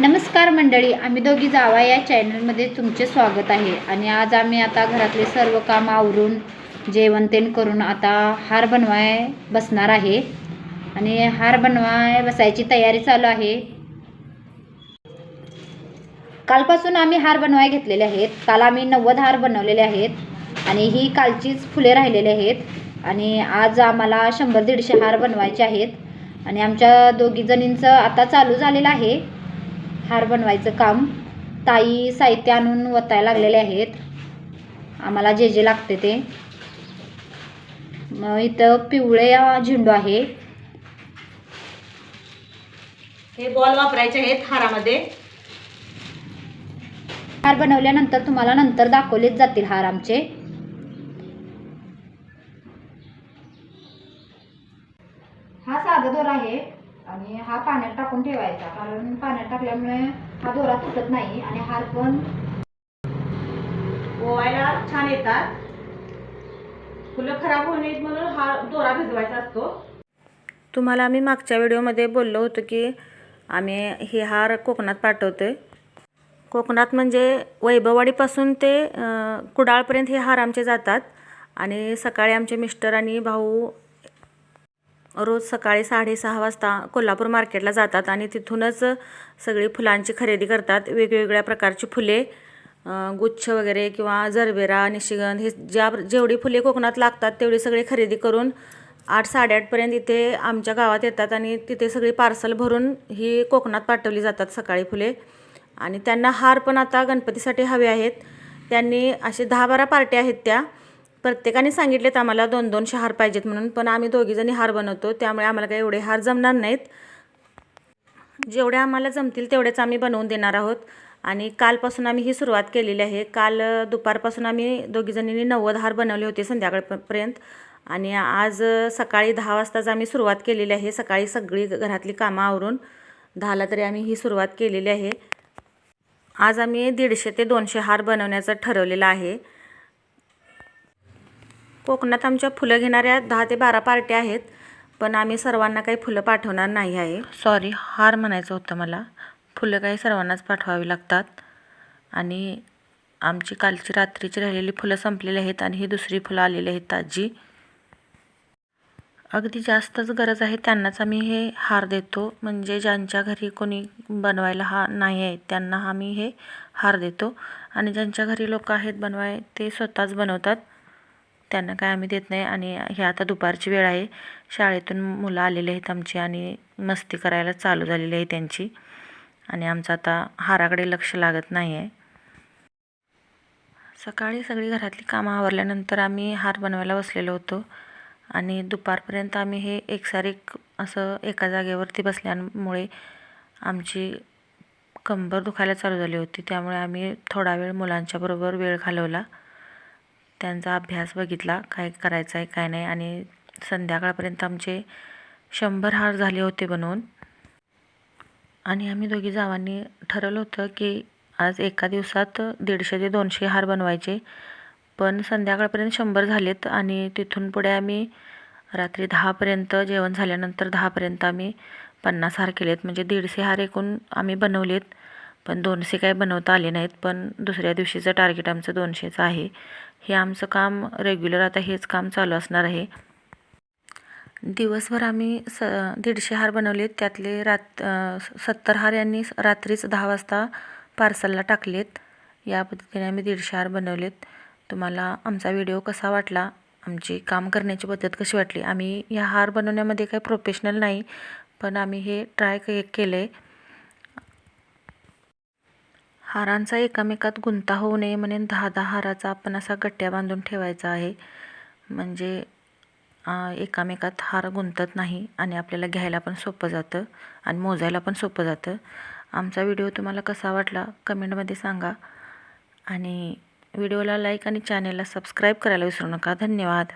नमस्कार मंडळी आम्ही दोघी जावा या चॅनलमध्ये तुमचे स्वागत आहे. आणि आज आम्ही आता घरातले सर्व काम आवरून जेवण तेन करून आता हार बनवाय बसणार आहे. आणि हार बनवाय बसायची तयारी चालू आहे. कालपासून आम्ही हार बनवाय घेतलेले आहेत. काल आम्ही नव्वद हार बनवलेले आहेत. आणि ही कालचीच फुले राहिलेली आहेत. आणि आज आम्हाला शंभर दीडशे हार बनवायचे आहेत. आणि आमच्या दोघी जणींचं आता चालू झालेलं आहे. हार बनवायचं काम. ताई साहित्य आणून वतायला लागलेले आहेत. आम्हाला जे जे लागते ते. मग इथं पिवळे झेंडू आहे. हे बॉल वापरायचे आहेत हारामध्ये. हार बनवल्यानंतर तुम्हाला नंतर दाखवलेच जातील हार आमचे. हा साधा दोरा आहे. आणि हा पाण्यात टाकून ठेवायचा कारण पाण्यात टाकल्यामुळे हा दोरा तुटत नाही आणि हार पण ओवायला छान येतात. फुलं खराब होऊ नयेत म्हणून हा दोरा भिजवायचा असतो. तुम्हाला आम्ही मागच्या व्हिडिओमध्ये बोललो होतो की आम्ही हे हार कोकणात पाठवतो आहे कोकणात म्हणजे वैभववाडीपासून ते कुडाळपर्यंत हे हार आमचे जातात. आणि सकाळी आमचे मिस्टर आणि भाऊ रोज सकाळी साडेसहा वाजता कोल्हापूर मार्केटला जातात आणि तिथूनच सगळी फुलांची खरेदी करतात. वेगवेगळ्या प्रकारची फुले गुच्छ वगैरे किंवा जरबेरा निशिगंध हे ज्या जेवढी फुले कोकणात लागतात तेवढी सगळी खरेदी करून आठ साडेआठपर्यंत इथे आमच्या गावात येतात आणि तिथे सगळी पार्सल भरून ही कोकणात पाठवली जातात सकाळी फुले. आणि त्यांना हार पण आता गणपतीसाठी हवे आहेत. त्यांनी असे दहा बारा पार्ट्या आहेत त्या. प्रत्येकाने सांगितले आहेत आम्हाला दोन दोनशे हार पाहिजेत म्हणून पण आम्ही दोघीजणी हार बनवतो त्यामुळे आम्हाला काही एवढे हार जमणार नाहीत. जेवढे आम्हाला जमतील तेवढेच आम्ही बनवून देणार आहोत. आणि कालपासून आम्ही ही सुरुवात केलेली आहे. काल दुपारपासून आम्ही दोघीजणींनी नव्वद हार बनवले होते संध्याकाळपर्यंत. आणि आज सकाळी दहा वाजताच आम्ही सुरुवात केलेली आहे. सकाळी सगळी घरातली कामं आवरून दहाला तरी आम्ही ही सुरुवात केलेली आहे. आज आम्ही दीडशे ते दोनशे हार बनवण्याचं ठरवलेलं आहे. कोकणात आमच्या फुलं घेणाऱ्या दहा ते बारा पार्ट्या आहेत पण आम्ही सर्वांना काही फुलं पाठवणार नाही आहे. सॉरी हार म्हणायचं होतं मला. फुलं काही सर्वांनाच पाठवावी लागतात. आणि आमची कालची रात्रीची राहिलेली फुलं संपलेली आहेत आणि ही दुसरी फुलं आलेली आहेत ताजी अगदी जास्तच गरज आहे त्यांनाच आम्ही हे हार देतो. म्हणजे ज्यांच्या घरी कोणी बनवायला हा नाही आहे त्यांना आम्ही हे हार देतो. आणि ज्यांच्या घरी लोक आहेत बनवाय ते स्वतःच बनवतात. त्यांना काय आम्ही देत नाही. आणि हे आता दुपारची वेळ आहे. शाळेतून मुलं आलेली आहेत आमची आणि मस्ती करायला चालू झालेली आहे त्यांची. आणि आमचं आता हाराकडे लक्ष लागत नाही आहे सकाळी सगळी घरातली कामं आवरल्यानंतर आम्ही हार बनवायला बसलेलो होतो. आणि दुपारपर्यंत आम्ही हे एकसारिक असं एका जागेवरती बसल्यामुळे आमची कंबर दुखायला चालू झाली होती. त्यामुळे आम्ही थोडा वेळ मुलांच्याबरोबर वेळ घालवला. त्यांचा अभ्यास बघितला काय करायचं आहे काय नाही आणि संध्याकाळपर्यंत आमचे शंभर हार झाले होते बनवून. आणि आम्ही दोघी जावांनी ठरवलं होतं की आज एका दिवसात दीडशे ते दोनशे हार बनवायचे. पण संध्याकाळपर्यंत शंभर झालेत आणि तिथून पुढे आम्ही रात्री दहापर्यंत जेवण झाल्यानंतर दहापर्यंत आम्ही पन्नास हार केलेत. म्हणजे दीडशे हार एकूण आम्ही बनवलेत. पण दोनशे काय बनवता आले नाहीत. पण दुसऱ्या दिवशीचं टार्गेट आमचं दोनशेचं आहे. हे आमचं काम रेग्युलर आता हेच काम चालू असणार आहे. दिवसभर आम्ही स दीडशे हार बनवलेत. त्यातले रात सत्तर हार यांनी रात्रीच दहा वाजता पार्सलला टाकलेत. या पद्धतीने आम्ही दीडशे हार बनवलेत. तुम्हाला आमचा व्हिडिओ कसा वाटला? आमची काम करण्याची पद्धत कशी वाटली? आम्ही ह्या हार बनवण्यामध्ये काही प्रोफेशनल नाही पण आम्ही हे ट्राय के केलं आहे हारांचा एकामेकात गुंता होऊ नये म्हणून दहा दहा हाराचा आपण असा गट्ट्या बांधून ठेवायचा आहे. म्हणजे एकामेकात हार गुंतत नाही आणि आपल्याला घ्यायला पण सोपं जातं आणि मोजायला पण सोपं जातं. आमचा व्हिडिओ तुम्हाला कसा वाटला कमेंटमध्ये सांगा. आणि व्हिडिओला लाईक आणि चॅनेलला सबस्क्राईब करायला विसरू नका. धन्यवाद.